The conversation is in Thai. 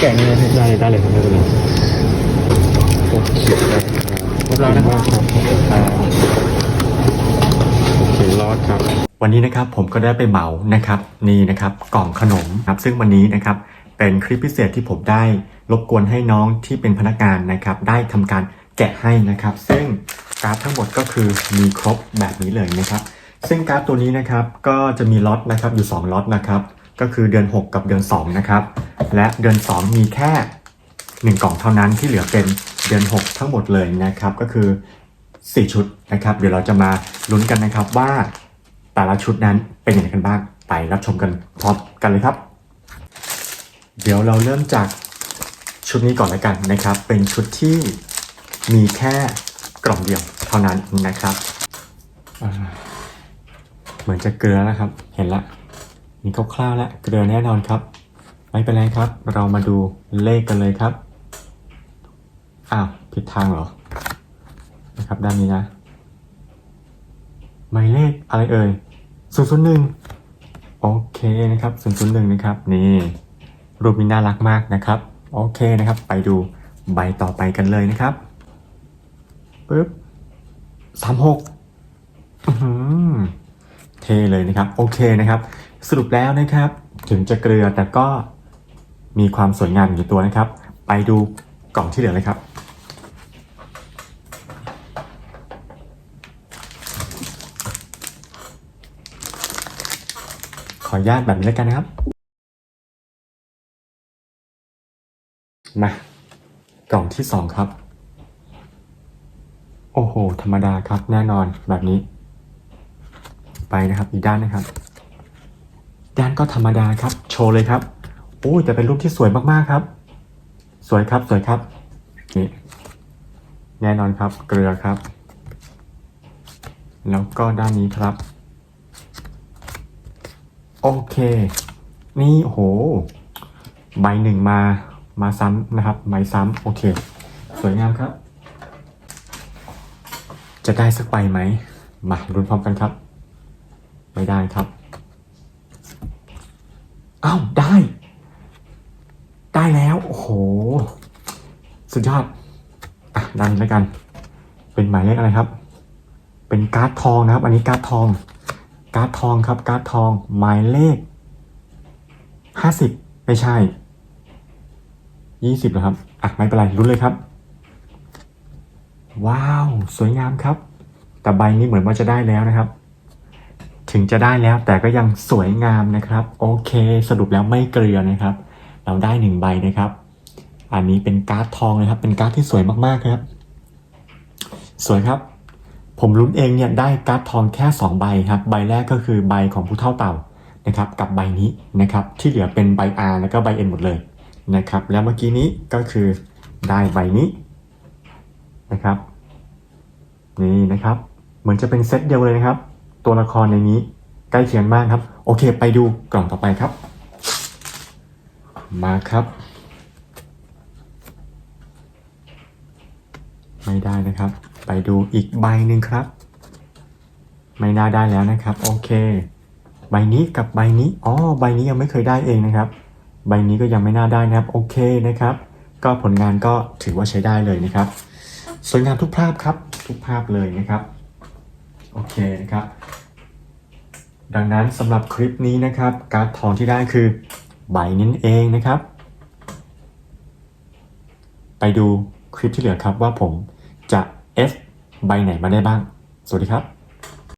แกะยังไงพี่ได้เลยได้เลยครับไม่เป็นไรโอเคครับครบแล้วนะครับครับโอเครอดครับ วันนี้นะครับผมก็ได้ไปเหมานะครับนี่นะครับกล่องขนมครับซึ่งวันนี้นะครับเป็นคลิปพิเศษที่ผมได้รบกวนให้น้องที่เป็นพนักงานนะครับ ได้ทำการแกะให้นะครับ ซึ่งการ์ดทั้งหมดก็คือมีครบแบบนี้เลยนะครับ ซึ่งการ์ดตัวนี้นะครับก็จะมีล็อตนะครับอยู่ 2 ล็อตนะครับ ก็คือเดือน 6 กับเดือน 2 นะครับ และเดือน 2 มีแค่ 1 กล่องเท่านั้นที่เหลือเป็นเดือน 6 ทั้งหมดเลยนะครับ ก็คือ 4 ชุดนะครับ เดี๋ยวเราจะมาลุ้นกันนะครับว่าแต่ละชุดนั้นเป็นอย่างไรกันบ้างไปรับชมกันพร้อมกันเลยครับ เดี๋ยวเราเริ่มจากชุดนี้ก่อนแล้วกันนะครับ เป็นชุดที่มีแค่กล่องเดียวเท่านั้นนะครับ เหมือนจะเกลือแล้วครับ เห็นละมีคร่าวๆแล้วเกลือแน่นอนครับ ไม่เป็นไรครับ เรามาดูเลขกันเลยครับอ้าวผิดทางเหรอนะครับด้านนี้นะหมายเลขอะไรเอ่ย001โอเคนะครับ001นะครับ นี่รูปนี้น่ารักมากนะครับ โอเคนะครับ ไปดูใบต่อไปกันเลยนะครับปึ๊บ36อื้อหือ เทเลยนะครับ โอเคนะครับ สรุปแล้วนะครับ ถึงจะเกลือแต่ก็มีความสวยงามอยู่ตัวนะครับ ไปดูกล่องที่เหลือเลยครับ ขออนุญาตแบบนี้แล้วกันนะครับ มากล่องที่สองครับ โอ้โห ธรรมดาครับแน่นอนแบบนี้ ไปนะครับ อีกด้านนะครับ ด้านก็ธรรมดาครับ โชว์เลยครับโอ้แต่เป็นรูปที่สวยมากๆครับ สวยครับสวยครับนี่แน่นอนครับ เกลือครับ แล้วก็ด้านนี้ครับ โอเค นี่โอ้โหใบหนึ่งมามาซ้ำนะครับใบซ้ำโอเค สวยงามครับ จะได้สักใบไหม มาลุ้นพร้อมกันครับ ไม่ได้ครับอ้าวได้ ได้แล้ว โอ้โห สุดยอด อะดันแล้วกัน เป็นหมายเลขอะไรครับ เป็นการ์ดทองนะครับ อันนี้การ์ดทอง การ์ดทองครับ การ์ดทอง หมายเลขห้าสิบไม่ใช่ยี่สิบเหรอครับ อะไม่เป็นไรรุ้นเลยครับ ว้าว สวยงามครับ แต่ใบนี้เหมือนว่าจะได้แล้วนะครับ ถึงจะได้แล้วแต่ก็ยังสวยงามนะครับ โอเค สรุปแล้วไม่เกลือนะครับ เราได้หนึ่งใบนะครับ อันนี้เป็นการ์ดทองนะครับ เป็นการ์ดที่สวยมากๆครับ สวยครับ ผมลุ้นเองเนี่ยได้การ์ดทองแค่ 2 ใบครับ ใบแรกก็คือใบของผู้เท่าเต่านะครับ กับใบนี้นะครับ ที่เหลือเป็นใบ R แล้วก็ใบ N หมดเลยนะครับ แล้วเมื่อกี้นี้ก็คือได้ใบนี้นะครับ นี่นะครับ เหมือนจะเป็นเซตเดียวเลยนะครับ ตัวละครในนี้ใกล้เคียงมากครับ โอเค ไปดูกล่องต่อไปครับ มาครับ ไม่ได้นะครับ ไปดูอีกใบหนึ่งครับ ไม่น่าได้แล้วนะครับ โอเค ใบนี้กับใบนี้อ๋อใบนี้ยังไม่เคยได้เองนะครับ ใบนี้ก็ยังไม่น่าได้นะครับ โอเคนะครับ ก็ผลงานก็ถือว่าใช้ได้เลยนะครับสวยงามทุกภาพครับ ทุกภาพเลยนะครับ โอเคนะครับ ดังนั้นสำหรับคลิปนี้นะครับ การ์ดทองที่ได้คือใบนี้เองนะครับ ไปดูคลิปที่เหลือครับว่าผมจะ F ใบไหนมาได้บ้าง สวัสดีครับ